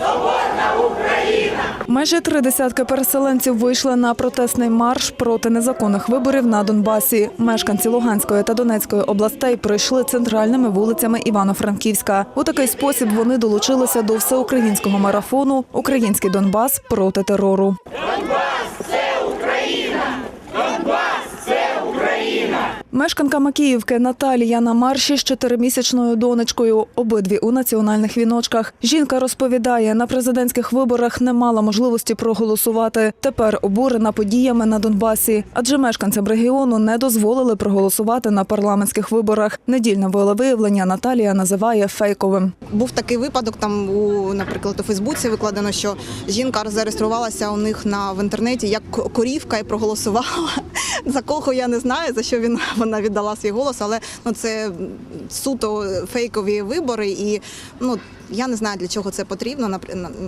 Соборна Україна! Майже три десятки переселенців вийшли на протестний марш проти незаконних виборів на Донбасі. Мешканці Луганської та Донецької областей пройшли центральними вулицями Івано-Франківська. У такий спосіб вони долучилися до всеукраїнського марафону Український Донбас проти терору. Донбас! Мешканка Макіївки Наталія на марші з чотиримісячною донечкою. Обидві у національних віночках. Жінка розповідає, на президентських виборах не мала можливості проголосувати. Тепер обурена подіями на Донбасі, адже мешканцям регіону не дозволили проголосувати на парламентських виборах. Недільне волевиявлення Наталія називає фейковим. Був такий випадок, там у, наприклад, у Фейсбуці викладено, що жінка зареєструвалася у них на в інтернеті як корівка і проголосувала. За кого я не знаю, за що він вона віддала свій голос, але ну це суто фейкові вибори, і ну я не знаю для чого це потрібно.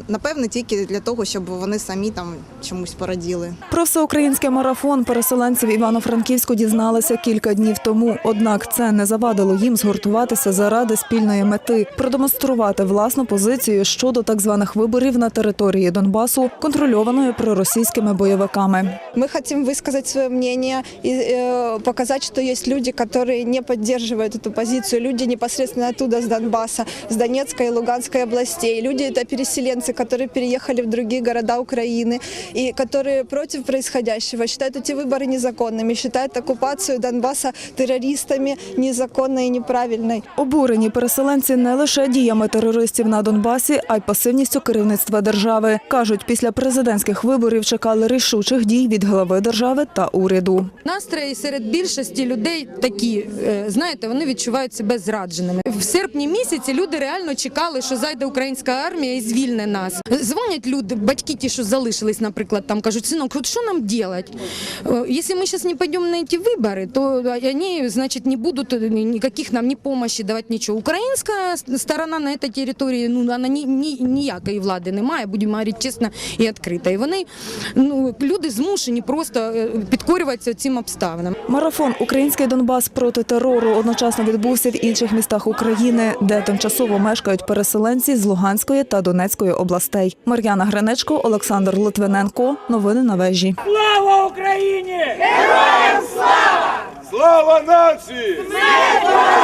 Напевне, тільки для того, щоб вони самі там чомусь пораділи. Про всеукраїнський марафон переселенців Івано-Франківську дізналися кілька днів тому. Однак це не завадило їм згуртуватися заради спільної мети продемонструвати власну позицію щодо так званих виборів на території Донбасу, контрольованої проросійськими бойовиками. Мы хотим высказать свое мнение и э, показать, что есть люди, которые не поддерживают эту позицию. Люди непосредственно оттуда, с Донбасса, с Донецкой и Луганской областей. Люди это переселенцы, которые переехали в другие города Украины и которые против происходящего, считают эти выборы незаконными, считают оккупацию Донбасса террористами незаконной и неправильной. Обурені переселенці не лише діями терористів на Донбасі, а й пасивністю керівництва держави. кажуть, після президентських виборів чекали рішучих дій від глави держави та уряду. Настрої серед більшості людей такі, е, знаєте, вони відчувають себе зрадженими. В серпні місяці люди реально чекали, що зайде українська армія і звільне нас. Дзвонять люди, батьки ті, що залишились, наприклад, там кажуть, синок, от що нам робити? Якщо ми зараз не підемо на ці вибори, то вони, значить, не будуть ніяких нам ні допомоги давати нічого. Українська сторона на цій території, ну, вона ні, ні, ніякої влади немає, будемо говорити чесно і відкрито. І вони, ну, люди змушені просто е, підкорюватися цим обставинам. Марафон Український Донбас проти терору одночасно відбувся в інших містах України, де тимчасово мешкають переселенці з Луганської та Донецької областей. Мар'яна Гринечко, Олександр Литвиненко. Новини на вежі. Слава Україні! Героям слава! Слава нації! Ворогам!